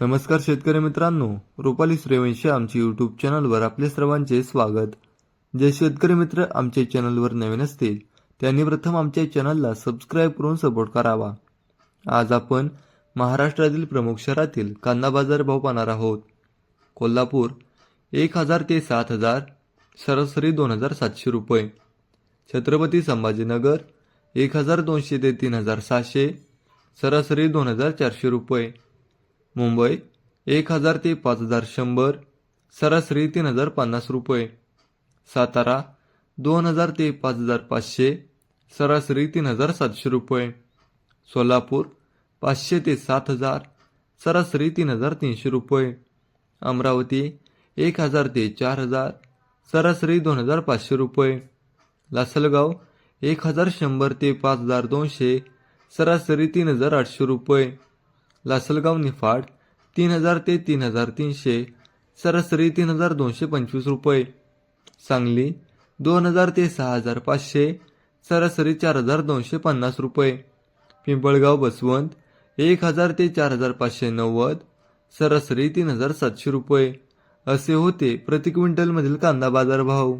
नमस्कार शेतकरी मित्रांनो रुपाली सूर्यवंशी आमच्या यूट्यूब चॅनलवर आपले सर्वांचे स्वागत. जे शेतकरी मित्र आमच्या चॅनलवर नवीन असतील त्यांनी प्रथम आमच्या चॅनलला सबस्क्राईब करून सपोर्ट करावा. आज आपण महाराष्ट्रातील प्रमुख शहरातील कांदा बाजार भाव पाहणार आहोत. कोल्हापूर एक हजार ते सात हजार सरासरी दोन हजार सातशे रुपये. छत्रपती संभाजीनगर एक हजार दोनशे ते तीन हजार सहाशे सरासरी दोन हजार चारशे रुपये. मुंबई एक हजार ते पाच हजार शंभर सरासरी तीन हजार पन्नास रुपये. सातारा दोन हजार ते पाच हजार पाचशे सरासरी तीन हजार सातशे रुपये. सोलापूर पाचशे ते सात हजार सरासरी तीन हजार तीनशे रुपये. अमरावती एक हजार ते चार हजार सरासरी दोन हजार पाचशे रुपये. लासलगाव एक हजार शंभर ते पाच हजार दोनशे सरासरी तीन हजार आठशे रुपये. लासलगाव निफाड तीन हजार ते तीन हजार तीनशे सरासरी तीन हजार दोनशे पंचवीस रुपये. सांगली दोन हजार ते सहा हजार पाचशे सरासरी चार हजार दोनशे पन्नास रुपये. पिंपळगाव बसवंत एक हजार ते चार हजार पाचशे नव्वद सरासरी तीन हजार सातशे रुपये. असे होते प्रति क्विंटलमधील कांदा बाजारभाव.